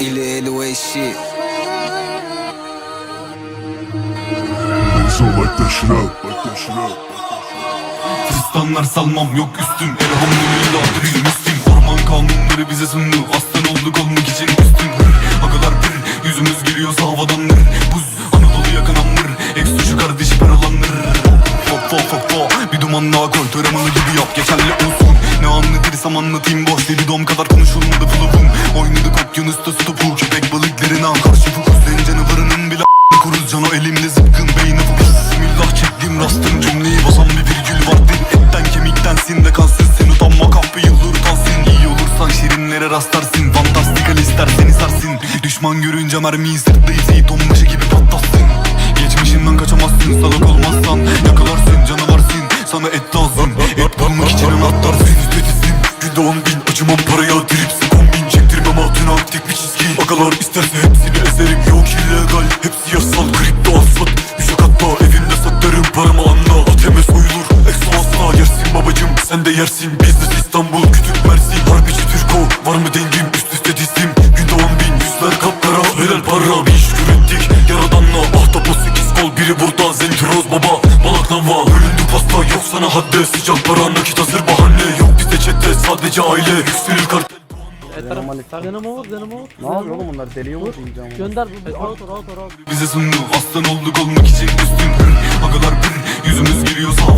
808 shit. So like that shit. Up, like that shit up. Fistanlar salmam yok üstüm. Elhamdülillah drill müslim Orman kanunları bize sundu. Aslan olduk olmak için üstün. Agalar bir yüzümüz gülüyorsa havadandır Buz Anadolu yakanandır Ex şu kardeşi paralandır Fop fop fop fop Bir duman daha koy. Töremanı gibi yap. Geçerli olsun Ne anlatırsam anlatayım boş Deli dom kadar konuşulmadı flopum Oynadık okyanusta stopu Köpek balıklarına karşı fokus En canavarının bile kuruz. Cano elimde zıpkın beyni fokus Bismillah çektim rastım cümleyi basan bir virgül vardır Etten kemiktensin de kansız. Sen utanma kahpe yıldır utansın. İyi olursan şirinlere rastlarsın. Fantastikal istersen isarsın Düşman görünce mermiyi sırtla izleyip onbaşı gibi Günde on bin acımam paraya Dripsi kombin çektirmem hatuna aktif bir çizgi. Agalar isterse hepsini ezerim. Yok illegal hepsi yasal kripto asfalt Düşük hatta evimde saklarım paramı anla. ATM soyulur Exo asla yersin babacım. Sen de yersin Business İstanbul kütük Mersin. Harbici Türko var mı dengim? Üst üste dizdim. Günde on bin yüzler kapkara. Helal para Bir şükür ettik yaradanla Ahtapot sekiz kol biri burada. Zentroz baba balaklava Bölündü pasta yok sana hadde. Sıcak para nakit hazır bahane Yok bizde çete sadece aile Yükselir kartel Evet taraf. Yanıma vur yanıma vur. Ne yapıyor oğlum bunlar? Deliyor mu diyeceğim ama. Gönder bu. Rahat ol rahat ol rahat ol. Bize sundu aslan olduk olmak için üstün Agalar bir yüzümüz gülüyorsa havadandır